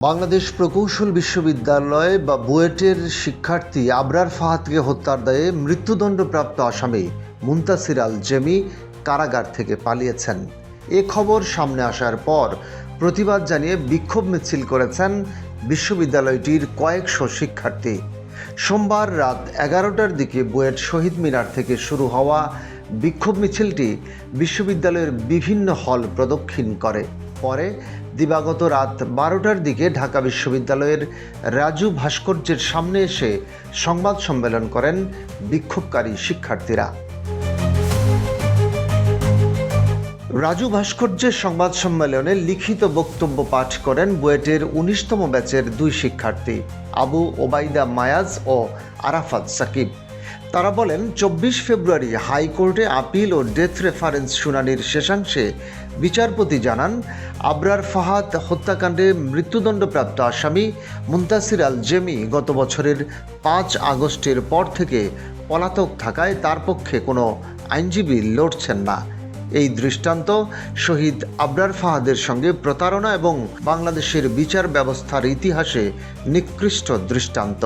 বাংলাদেশ প্রকৌশল বিশ্ববিদ্যালয় বা বুয়েটের শিক্ষার্থী আবরার ফাহাদকে হত্যার দায়ে মৃত্যুদণ্ডপ্রাপ্ত আসামি মুন্তাসির আল জেমি কারাগার থেকে পালিয়েছেন। এ খবর সামনে আসার পর প্রতিবাদ জানিয়ে বিক্ষোভ মিছিল করেছেন বিশ্ববিদ্যালয়টির কয়েকশো শিক্ষার্থী। সোমবার রাত এগারোটার দিকে বুয়েট শহীদ মিনার থেকে শুরু হওয়া বিক্ষোভ মিছিলটি বিশ্ববিদ্যালয়ের বিভিন্ন হল প্রদক্ষিণ করে। পরে দিবাগত রাত বারোটার দিকে ঢাকা বিশ্ববিদ্যালয়ের রাজু ভাস্কর্যের সামনে এসে সংবাদ সম্মেলন করেন বিক্ষোভকারী শিক্ষার্থীরা। রাজু ভাস্কর্যের সংবাদ সম্মেলনে লিখিত বক্তব্য পাঠ করেন বুয়েটের উনিশতম ব্যাচের দুই শিক্ষার্থী, আবু ওবাইদা মায়াজ ও আরাফাত সাকিব। তারা বলেন, চব্বিশ ফেব্রুয়ারি হাইকোর্টে আপিল ও ডেথ রেফারেন্স শুনানির শেষাংশে বিচারপতি জানান, আবরার ফাহাদ হত্যাকাণ্ডে মৃত্যুদণ্ডপ্রাপ্ত আসামি মুন্তাসির আল জেমি গত বছরের পাঁচ আগস্টের পর থেকে পলাতক থাকায় তার পক্ষে কোনো আইনজীবী লড়ছেন না। এই দৃষ্টান্ত শহীদ আবরার ফাহাদের সঙ্গে প্রতারণা এবং বাংলাদেশের বিচার ব্যবস্থার ইতিহাসে নিকৃষ্ট দৃষ্টান্ত।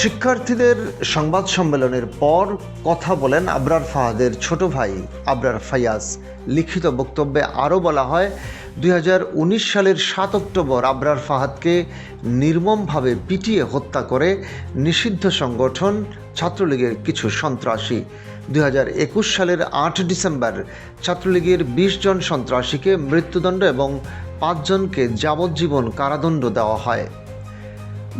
শিক্ষার্থীদের সংবাদ সম্মেলনের পর কথা বলেন আবরার ফাহাদের ছোট ভাই আবরার ফায়াজ লিখিত বক্তব্যে আরও বলা হয়, দুই হাজার উনিশ সালের সাত অক্টোবর আবরার ফাহাদকে নির্মমভাবে পিটিয়ে হত্যা করে নিষিদ্ধ সংগঠন ছাত্রলীগের কিছু সন্ত্রাসী। দুই হাজার একুশ সালের আট ডিসেম্বর ছাত্রলীগের বিশ জন সন্ত্রাসীকে মৃত্যুদণ্ড এবং পাঁচজনকে যাবজ্জীবন কারাদণ্ড দেওয়া হয়।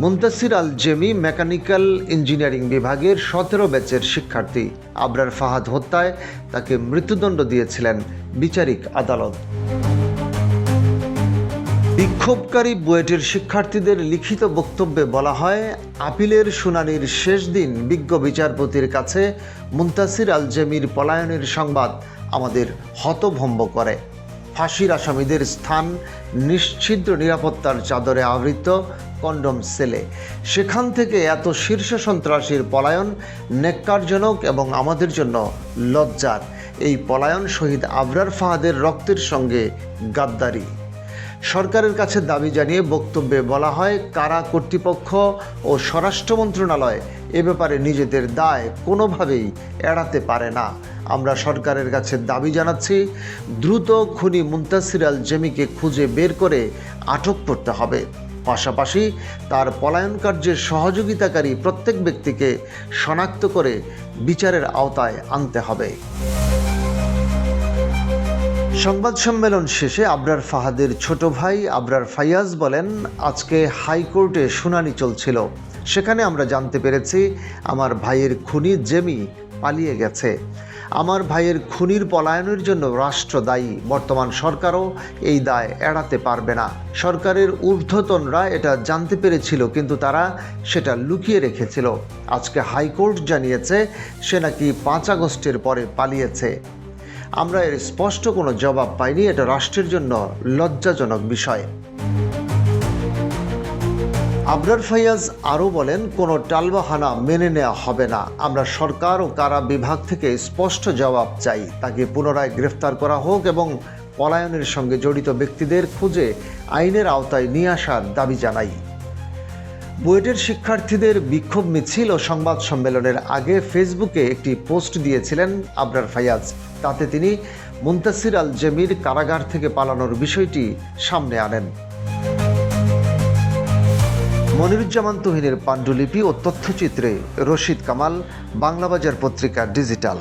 মুন্তাসির আল জেমি মেকানিক্যাল ইঞ্জিনিয়ারিং বিভাগের সতেরো ব্যাচের শিক্ষার্থী। আবরার ফাহাদ হত্যায় তাকে মৃত্যুদণ্ড দিয়েছিলেন বিচারিক আদালত। বিক্ষোভকারী বুয়েটের শিক্ষার্থীদের লিখিত বক্তব্যে বলা হয়, আপিলের শুনানির শেষ দিন বিজ্ঞ বিচারপতির কাছে মুন্তাসির আল জেমির পলায়নের সংবাদ আমাদের হতভম্ব করে। ফাঁসির আসামিদের স্থান নিশ্ছিদ্র নিরাপত্তার চাদরে আবৃত কন্ডম সেলে। সেখান থেকে এত শীর্ষ সন্ত্রাসীর পলায়ন নেককারজনক এবং আমাদের জন্য লজ্জার। এই পলায়ন শহীদ আবরার ফাহাদের রক্তের সঙ্গে গাদ্দারি। সরকারের কাছে দাবি জানিয়ে বক্তব্যে বলা হয়, কারা কর্তৃপক্ষ ও স্বরাষ্ট্র মন্ত্রণালয় এ ব্যাপারে নিজেদের দায় কোনোভাবেই এড়াতে পারে না। আমরা সরকারের কাছে দাবি জানাচ্ছি, দ্রুত খুনি মুন্তাসির আল জেমিকে খুঁজে বের করে আটক করতে হবে। পাশাপাশি তার পলায়ন কার্যের সহযোগিতাকারী প্রত্যেক ব্যক্তিকে শনাক্ত করে বিচারের আওতায় আনতে হবে। সংবাদ সম্মেলন শেষে আবরার ফাহাদের ছোট ভাই আবরার ফাইয়াজ বলেন, আজকে হাইকোর্টে শুনানি চলছিল। সেখানে আমরা জানতে পেরেছি আমার ভাইয়ের খুনি জেমি পালিয়ে গেছে। আমার ভাইয়ের খুনির পলায়নের জন্য রাষ্ট্র দায়ী। বর্তমান সরকারও এই দায় এড়াতে পারবে না। সরকারের ঊর্ধ্বতনরা এটা জানতে পেরেছিল, কিন্তু তারা সেটা লুকিয়ে রেখেছিল। আজকে হাইকোর্ট জানিয়েছে, সে নাকি পাঁচ আগস্টের পরে পালিয়েছে। আমরা এর স্পষ্ট কোনো জবাব পাইনি, এটা রাষ্ট্রের জন্য লজ্জাজনক বিষয়। আবরার ফাইয়াজ আরও বলেন, কোনো টালবাহানা মেনে নেওয়া হবে না। আমরা সরকার ও কারা বিভাগ থেকে স্পষ্ট জবাব চাই। তাকে পুনরায় গ্রেফতার করা হোক এবং পলায়নের সঙ্গে জড়িত ব্যক্তিদের খুঁজে আইনের আওতায় নিয়ে আসার দাবি জানাই। বুয়েটের শিক্ষার্থীদের বিক্ষোভ মিছিল ও সংবাদ সম্মেলনের আগে ফেসবুকে একটি পোস্ট দিয়েছিলেন আবরার ফায়াজ তাতে তিনি মুন্তাসির আল জেমির কারাগার থেকে পালানোর বিষয়টি সামনে আনেন। মনিরুজ্জামান তুহিনের পাণ্ডুলিপি ও তথ্যচিত্রে রশিদ কামাল, বাংলাবাজার পত্রিকা ডিজিটাল।